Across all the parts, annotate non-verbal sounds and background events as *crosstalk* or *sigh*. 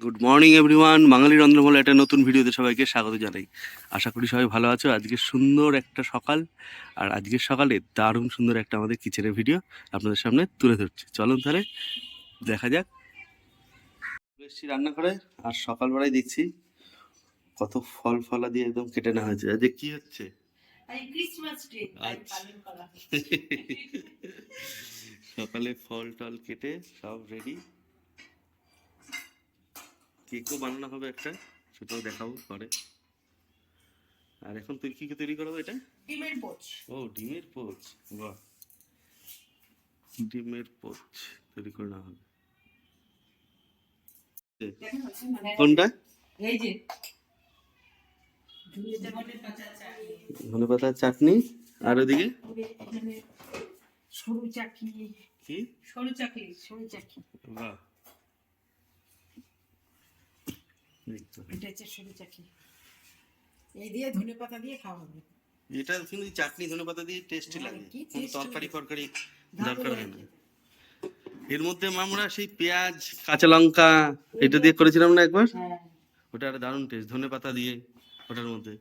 Good morning everyone Bangali রন্ধ্রমহলে একটা নতুন ভিডিওতে সবাইকে স্বাগত জানাই। আশা করি সবাই ভালো আছো। আজকে সুন্দর একটা সকাল আর আজকের সকালে দারুণ সুন্দর একটা আমাদের কিচেনের ভিডিও আপনাদের সামনে তুলে ধরছি। চলুন তাহলে দেখা যাক। এসেছি রান্না করে আর সকালবেলায় দেখছি কত ফল ফলা দিয়ে একদম কেটে নেওয়া হয়েছে। আজকে কি হচ্ছে? আচ্ছা। *laughs* সকালে ফল টল কেটে সব রেডি কেকও বানানো হবে একটা সেটাও দেখাবো পরে। আর এখন তুই কি কি তৈরি করব এটা? ডিমের পোচ। ও ডিমের পোচ বাহ। ডিমের পোচ তৈরি করে নেওয়া হবে। মানে কোনটা? এই যে চাটনি। ধনে পাতার চাটনি আর ওদিকে? সরু চাকি কি? সরু চাকি সরু চাকি বাহ। এটা হচ্ছে সরু চাকি এই দিয়ে ধনে পাতা দিয়ে খাওয়া হবে। এটা কিন্তু চাটনি ধনে পাতা দিয়ে টেস্টি হ্যাঁ, লাগে। কোনো তরকারি ফরকারি দরকার হয় না। এর মধ্যে আমরা সেই পেঁয়াজ কাঁচা লঙ্কা এটা দিয়ে করেছিলাম না একবার? হ্যাঁ। ওটা একটা দারুণ টেস্ট ধনে পাতা দিয়ে ওটার মধ্যে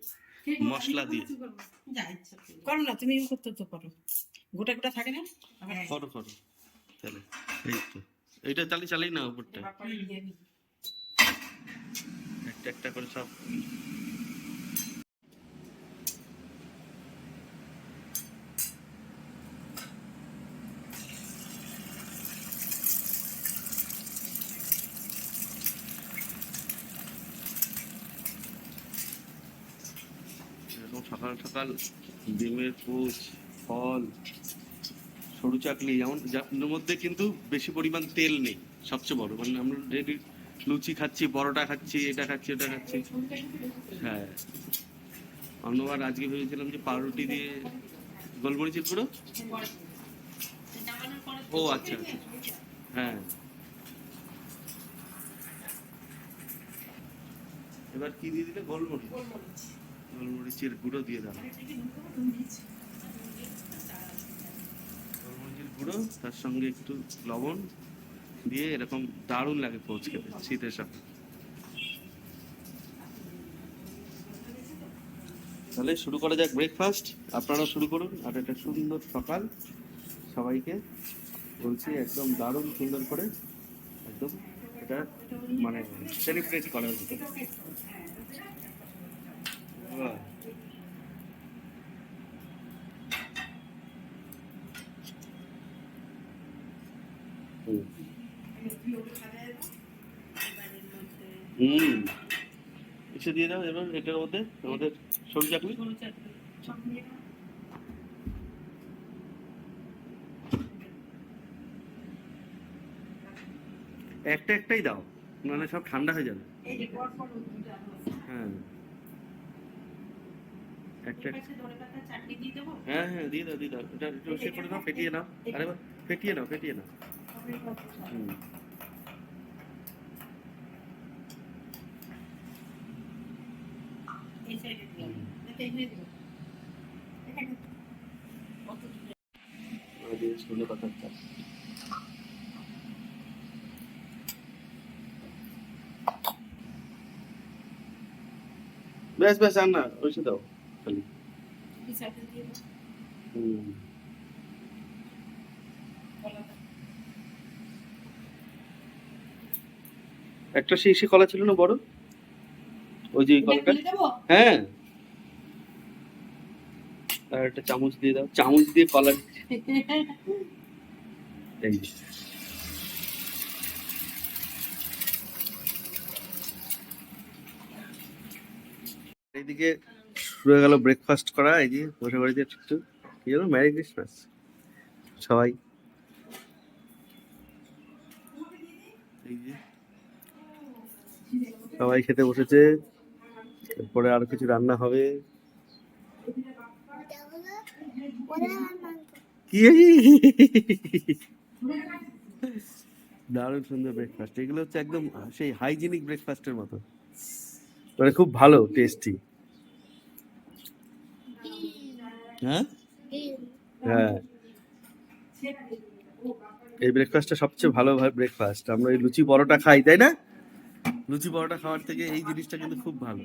মশলা দিয়ে। করো। না তুমি করতে তো করো গোটা গোটা থাকে না। করো করো। তাহলে এই তো। এইটা তাহলে চালাই না উপরটা। একটা করে সব। সকাল সকাল ডিমের পোচ ফল, সরু চাকলি, যেমন যার মধ্যে কিন্তু বেশি পরিমাণ তেল নেই, সবচেয়ে বড়। মানে আমরা রেডি লুচি খাচ্ছি, পরোটা খাচ্ছি, এটা খাচ্ছি, ওটা খাচ্ছি। হ্যাঁ। অন্যবার আজকে ভেবেছিলাম যে পাউরুটি দিয়ে গোলমরিচের গুঁড়ো। ও আচ্ছা আচ্ছা। হ্যাঁ। এবার কি দিয়ে দিলে? গোলমরিচ। গোলমরিচের গুঁড়ো দিয়ে দাও। গোলমরিচের গুঁড়ো, তার সঙ্গে একটু লবণ। দিয়ে এরকম দারুণ লাগে পোচ খেতে, শীতের সাথে। তাহলে শুরু করা যাক ব্রেকফাস্ট আপনারাও শুরু করুন। আর একটা সুন্দর সকাল সবাইকে। বলছি, একদম দারুণ সুন্দর করে একদম এটা মানে সেলিব্রেট করার মতো। হুম। এসে দিয়ে দাও এবার এটার মধ্যে আমাদের সরু চাকলি একটা একটাই দাও মানে সব ঠান্ডা হয়ে যাবে। হ্যাঁ। একটা দেবো? হ্যাঁ হ্যাঁ দিয়ে দাও দিয়ে দাও। এটা একটু করে নাও ফেটিয়ে নাও। আরে ফেটিয়ে নাও ফেটিয়ে নাও। হুম। সাইডে দিলাম এটা এখানে দিলাম কত আর না ওইসে দাও খালি। একটা সেই সে কলা ছিল না বড়? ওই যে কলাটা হ্যাঁ। আর একটা চামচ দিয়ে দাও। চামচ দিয়ে কলা এই এইদিকে শুরু হয়ে গেল ব্রেকফাস্ট করা। এই যে বসে বাড়িতে একটু কি জানো ম্যারি ক্রিসমাস সবাই। সবাই খেতে বসেছে। এরপরে আরও কিছু রান্না হবে। কি? দারুণ সুন্দর ব্রেকফাস্ট এগুলো হচ্ছে একদম সেই হাইজিনিক ব্রেকফাস্টের মতো। মানে খুব ভালো টেস্টি হ্যাঁ? হ্যাঁ। এই ব্রেকফাস্টটা সবচেয়ে ভালো ব্রেকফাস্ট আমরা এই লুচি পরোটা খাই, তাই না? লুচি পরোটা খাওয়ার থেকে এই জিনিসটা কিন্তু খুব ভালো।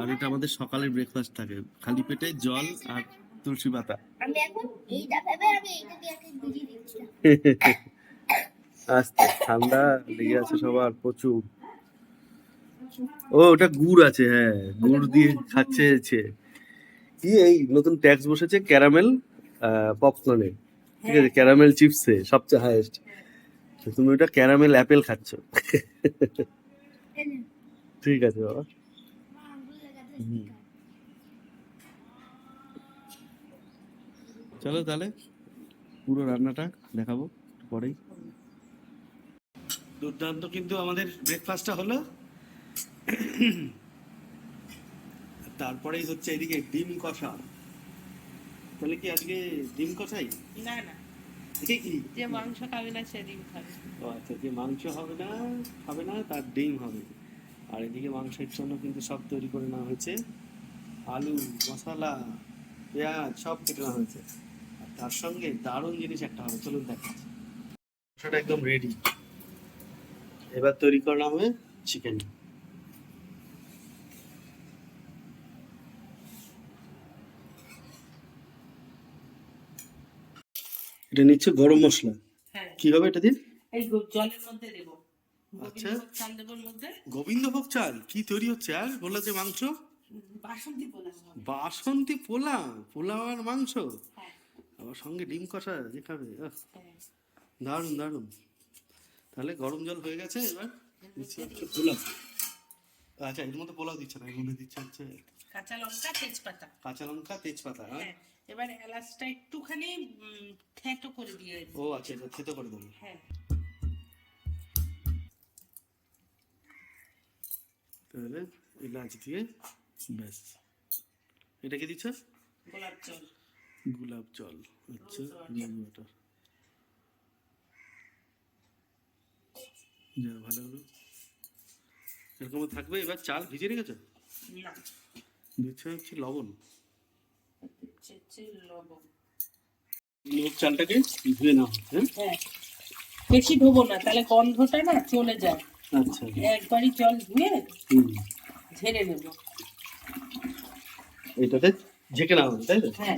আর এটা আমাদের সকালের ব্রেকফাস্ট থাকে। খালি পেটে জল আর তুলসী পাতা। আমি এখন এইটা ভেবে আমি এইটা দিয়ে ভিজিয়ে দিচ্ছিলাম আস্তে ঠান্ডা লেগে আছে সবার প্রচুর। ও ওটা গুড় আছে হ্যাঁ গুড় দিয়ে খাচ্ছে কি এই নতুন ট্যাক্স বসেছে? ক্যারামেল পপকর্নে ঠিক আছে ক্যারামেল চিপসে সবচেয়ে হাইয়েস্ট তুমি ওটা ক্যারামেল অ্যাপেল খাচ্ছ। ঠিক আছে বাবা মা আঙ্গুল লাগাতে হুম। চলো তাহলে। পুরো রান্নাটা দেখাবো পরেই। দুর্দান্ত কিন্তু আমাদের ব্রেকফাস্টটা হলো। তারপরেই হচ্ছে এদিকে ডিম কষা। তাহলে কি আজকে ডিম কষাই? না না। যে মাংস খাবে না সে ডিম খাবে। ও আচ্ছা যে মাংস হবে না খাবে না তার ডিম হবে। আর এদিকে মাংসের জন্য কিন্তু সব তৈরি করে নেওয়া হয়েছে। আলু মশলা পেঁয়াজ সব কেটে নেওয়া হয়েছে। আর তার সঙ্গে দারুণ জিনিস একটা হবে চলুন দেখাচ্ছি। সেটা একদম রেডি এবার তৈরি করা হবে চিকেন এটা নিচ্ছে গরম মশলা। হ্যাঁ। কি হবে এটা দিয়ে এই জলের মধ্যে দেবো। আচ্ছা। গোবিন্দভোগ চাল দেবো মধ্যে? গোবিন্দভোগ চাল? কি তৈরি হচ্ছে? আর বলল যে মাংস। বাসন্তী পোলা হবে। বাসন্তী পোলাও? পোলাও আর মাংস? হ্যাঁ। আবার সঙ্গে ডিম কষা যে খাবে? হ্যাঁ। দারুণ দারুণ। তাহলে গরম জল হয়ে গেছে এবার পোলাও। আচ্ছা এর মধ্যে পোলাও দিচ্ছে না এর মধ্যে দিচ্ছে হচ্ছে কাঁচা লঙ্কা তেজপাতা। কাঁচা লঙ্কা তেজপাতা হ্যাঁ? হ্যাঁ। এবার এলাচটা একটুখানি থেঁতো করে দিয়ে ও আচ্ছা খেতে করে দেবো। হ্যাঁ। তাহলে এলাচ দিয়ে ব্যাস। এটা কি দিচ্ছ? গোলাপ জল। গোলাপ জল। আচ্ছা রোজ ওয়াটার যা ভালো হলো। এরকম থাকবে? এবার চাল ভিজে রেখেছো? না। দিচ্ছে হচ্ছে লবণ। লবণ। চালটাকে ধুয়ে নাও হ্যাঁ? হ্যাঁ। বেশি ধোবো না তাহলে গন্ধটা না চলে যায়। আচ্ছা। একবারই জল ধুয়ে ঝেড়ে নেব। এটাতে ঝেঁকে নাও তাই তো? হ্যাঁ।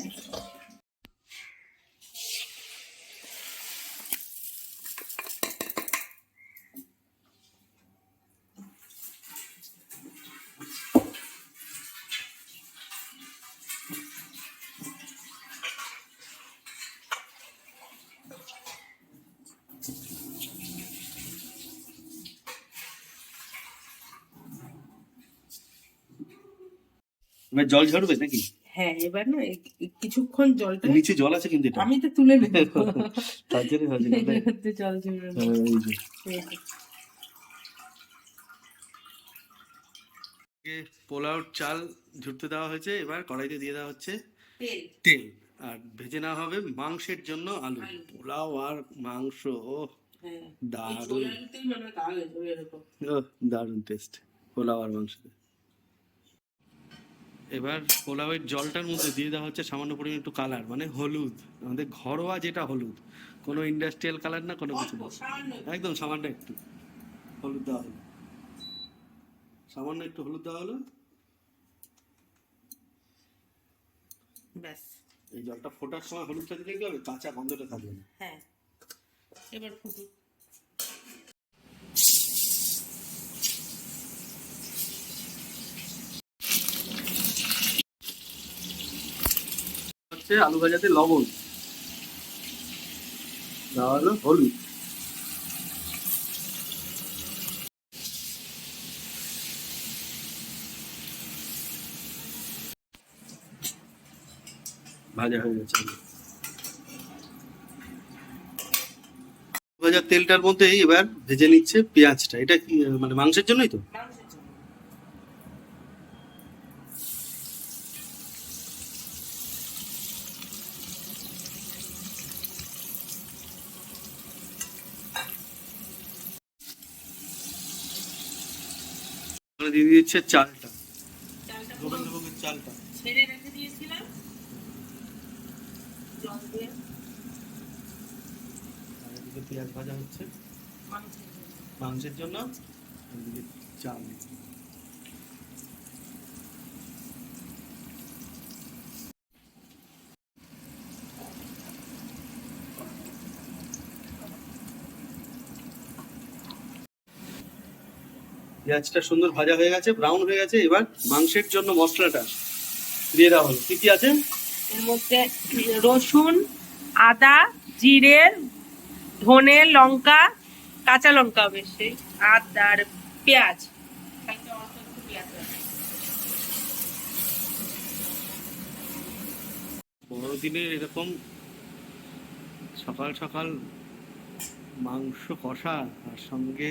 এবার জল ঝরবে নাকি? হ্যাঁ এবার না কিছুক্ষণ জলটা নিচে জল আছে কিন্তু আমি তো তুলে নেব। তার জন্য জল ঝরে না। হ্যাঁ, পোলাওর চাল ঝুরতে দেওয়া হয়েছে এবার কড়াইতে দিয়ে দেওয়া হচ্ছে তেল। তেল। আর ভেজে নেওয়া হবে মাংসের জন্য আলু। পোলাও আর মাংস ও হ্যাঁ। দারুণ। মানে দারুণ টেস্ট পোলাও আর মাংস এবার পোলাওয়ের জলটার মধ্যে দিয়ে দেওয়া হচ্ছে সামান্য পরিমাণ একটু কালার মানে হলুদ। আমাদের ঘরোয়া যেটা হলুদ কোনো ইন্ডাস্ট্রিয়াল কালার না কোনো কিছু একদম সামান্য একটু। হলুদ দেওয়া হলো। সামান্য একটু হলুদ দেওয়া হলো। ব্যাস। এই জলটা ফোটার সময় হলুদটা দিলে কি হবে? কাঁচা গন্ধটা থাকবে না। হ্যাঁ। এবার ফুটুক। হচ্ছে আলু ভাজাতে লবণ। দেওয়া হলো হলুদ। ভাজা হয়ে গেছে। ভাজার তেলটার মধ্যে এবার ভেজে নিচ্ছে পেঁয়াজটা। এটা কি মানে মাংসের জন্যই তো? ওখানে দিয়ে দিচ্ছে চালটা। চালটা গোবিন্দভোগের চালটা। ছেড়ে রেখে দিয়েছিলাম। জল দিয়ে। পেঁয়াজ ভাজা হচ্ছে। মাংসের জন্য। চাল চাল পেঁয়াজটা সুন্দর ভাজা হয়ে গেছে ব্রাউন হয়ে গেছে এবার মাংসের জন্য মশলাটা দিয়ে দেওয়া হলো কি কি আছে এর মধ্যে রসুন আদা জিরে ধনে লঙ্কা কাঁচা লঙ্কা বেশি আর পেঁয়াজ। বড়দিনের এরকম সকাল সকাল মাংস কষা আর সঙ্গে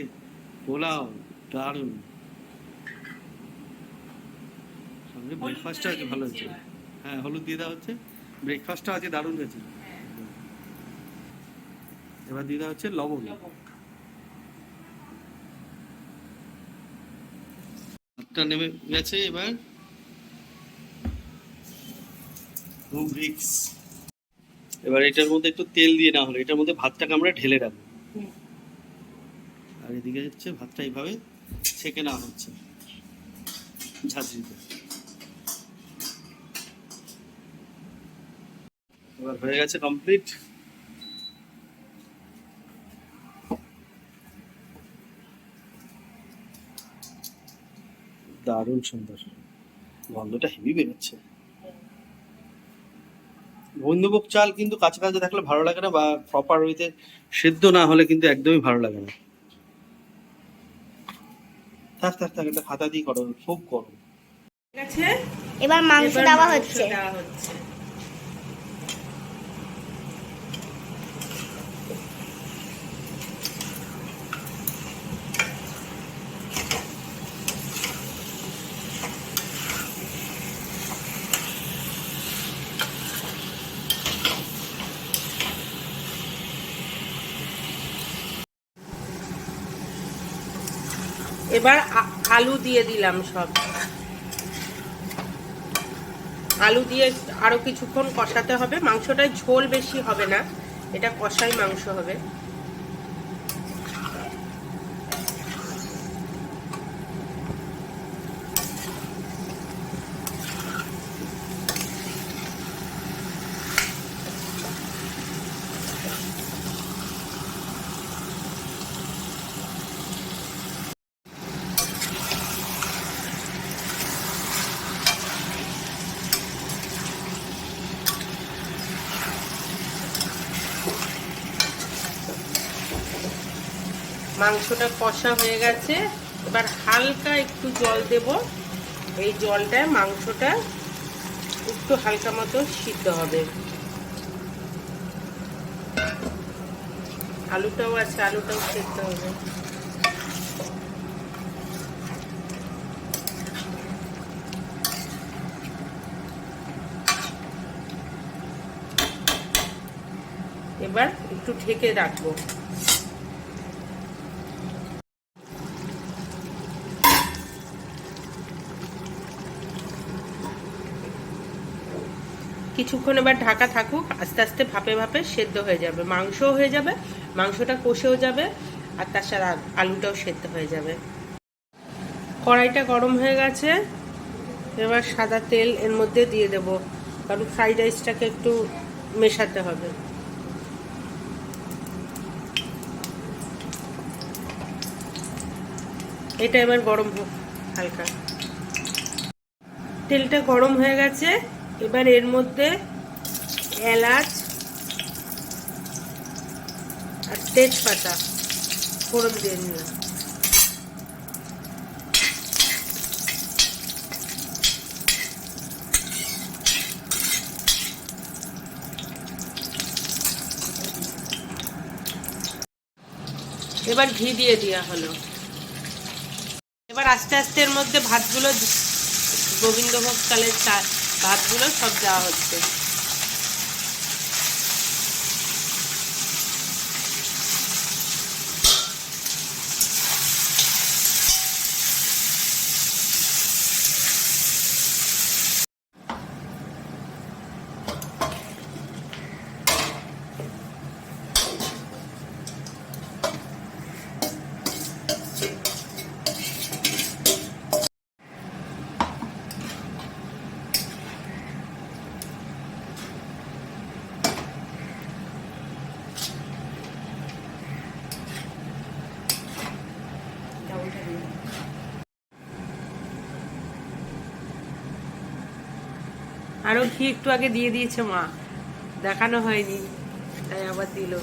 পোলাও দারুণ। সঙ্গে ব্রেকফাস্টটা আজকে ভালো হয়েছে হ্যাঁ হলুদ দিয়ে দেওয়া হচ্ছে। ব্রেকফাস্টটা আজকে দারুণ হয়েছে। এবার দিয়ে দেওয়া হচ্ছে লবণ। ভাতটা নেমে গেছে এবার। এবার এটার মধ্যে একটু তেল দিয়ে না হলে। এটার মধ্যে ভাতটাকে আমরা ঢেলে রাখব। আর এদিকে হচ্ছে ভাতটা এইভাবে ছেঁকে নেওয়া হচ্ছে ঝাঁঝরিতে। এবার হয়ে গেছে কমপ্লিট দারুণ সুন্দর। গন্ধটা হেভি বেরোচ্ছে। বন্ধুভোগ চাল কিন্তু কাছে কাছে থাকলে ভালো লাগে না বা প্রপার ওইতে সেদ্ধ না হলে কিন্তু একদমই ভালো লাগে না। থাক থাক থাক এটা খাতা দিয়ে করো খুব গরম। এবার মাংস দেওয়া হচ্ছে। দেওয়া হচ্ছে। এবার আলু দিয়ে দিলাম সব। আলু দিয়ে আরও কিছুক্ষণ কষাতে হবে। মাংসটায় ঝোল বেশি হবে না। এটা কষাই মাংস হবে। মাংসটা কষা হয়ে গেছে। এবার হালকা একটু জল দেব। এই জলটায় মাংসটা একটু হালকা মতো সিদ্ধ হবে। আলুটাও আছে, আলুটাও সিদ্ধ হবে। এবার একটু ঢেকে রাখব। কিছুক্ষণ এবার ঢাকা থাকুক, আস্তে আস্তে ভাপে ভাপে সেদ্ধ হয়ে যাবে। মাংসও হয়ে যাবে, মাংসটা কষেও যাবে, আর তার সাথে আলুটাও সেদ্ধ হয়ে যাবে। কড়াইটা গরম হয়ে গেছে, এবার সাদা তেল এর মধ্যে দিয়ে দেব, কারণ ফ্রাইড রাইসটাকে একটু মেশাতে হবে। এটা এবার গরম হোক, হালকা। তেলটা গরম হয়ে গেছে এবার এর মধ্যে এলাচ আর তেজপাতা ফোড়ন দিয়ে নিলাম এবার ঘি দিয়ে দেওয়া হলো। এবার আস্তে আস্তে এর মধ্যে ভাতগুলো গোবিন্দভোগ চালের চা- ভাতগুলো সব দেওয়া হচ্ছে। আরও ঘি একটু আগে দিয়ে দিয়েছে মা। দেখানো হয়নি তাই আবার দিল।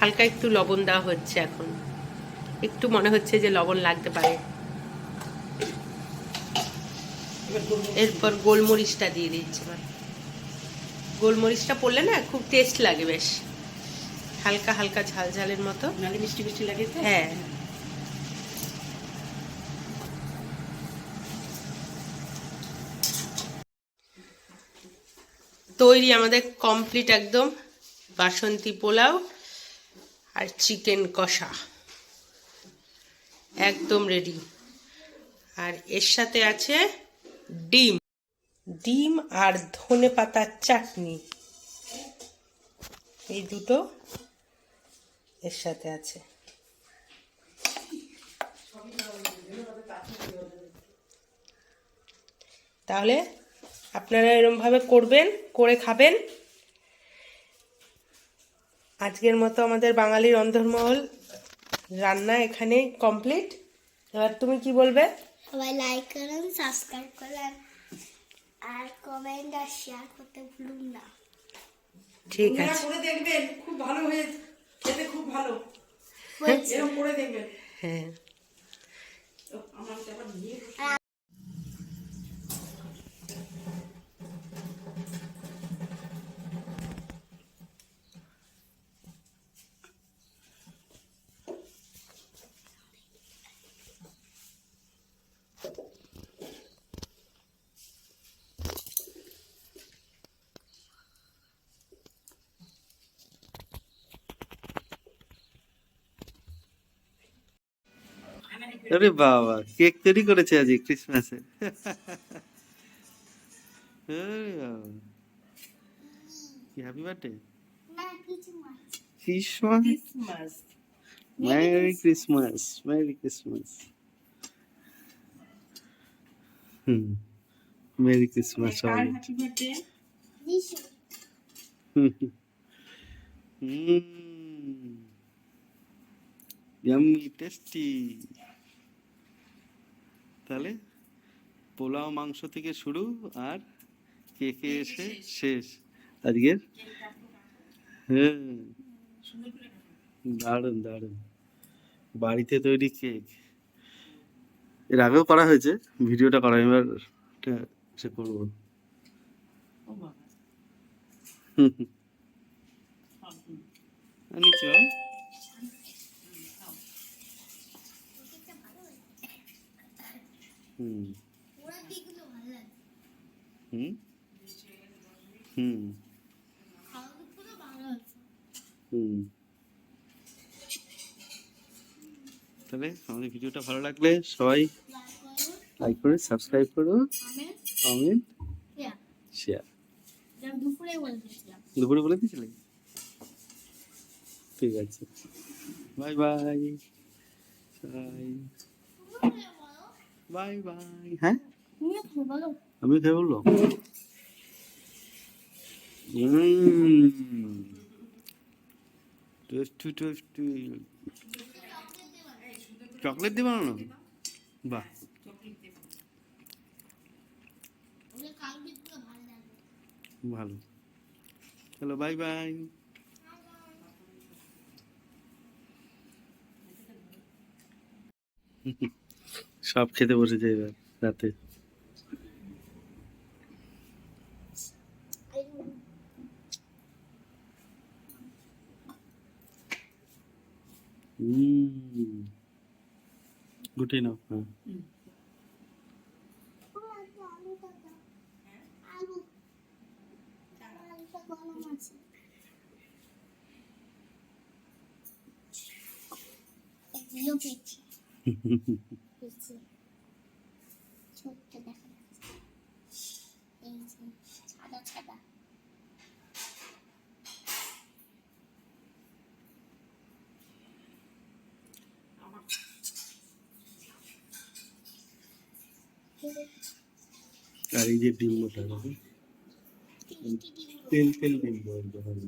হালকা একটু লবণ দেওয়া হচ্ছে এখন। একটু মনে হচ্ছে যে লবণ লাগতে পারে। এরপর গোলমরিচটা দিয়ে দিচ্ছি এবার। গোলমরিচটা পড়লে না খুব টেস্ট লাগে বেশ। হালকা হালকা ঝাল ঝালের মতো। নালে মিষ্টি মিষ্টি লাগে হ্যাঁ। তৈরি আমাদের কমপ্লিট একদম বাসন্তী পোলাও আর চিকেন কষা। একদম রেডি আর এর সাথে আছে ডিম। ডিম আর ধনে পাতার চাটনি। এই দুটো এর সাথে আছে। তাহলে আপনারা এরমভাবে করবেন, করে খাবেন। আজকের মতো আমাদের বাঙালির অন্তর্মহল রান্না এখানে কমপ্লিট। এবার তুমি কি বলবে? সবাই লাইক করুন সাবস্ক্রাইব করুন। আর কমেন্ট আর শেয়ার করতে ভুলুন না ঠিক আছে। করে দেখবেন খুব ভালো হয়েছে খেতে খুব ভালো। এরকম করে দেখবেন। হ্যাঁ। আমার আরে বাবা কেক তৈরি করেছে আজ ক্রিসমাসে কি happy birthday Christmas merry Christmas merry Christmas হুম মেরি ক্রিসমাস সবাই হুম তাহলে পোলাও মাংস থেকে শুরু আর কেকে এসে শেষ? আজকের? হ্যাঁ। করে দারুণ দারুণ। বাড়িতে তৈরি কেক। এর আগেও করা হয়েছে ভিডিওটা করা এবার সে করব। খাও নিচে বাবা। খাও হুম। হুম? হুম। হুম। তাহলে আমাদের ভিডিওটা ভালো লাগলে সবাই লাইক করে সাবস্ক্রাইব করো কমেন্ট শেয়ার দুপুরে বলে দিয়েছিলে? ঠিক আছে। Bye bye bye bye bye. হ্যাঁ? আমি খেয়ে বলল টেস্টি টেস্টি। চকলেট দিয়ে বানানো বাহ। ভালো। চলো বাই বাই। সব খেতে বসেছে এবার রাতে। গুটি নাও। হ্যাঁ আলুটা দাও আলু আলুটা গরম আছে এগুলো পেয়েছি পেয়েছি ছোট্ট দেখা যাচ্ছে। এই যে সাদা সাদা। আর এই যে ডিম ওটা তেল তেল ডিম হবে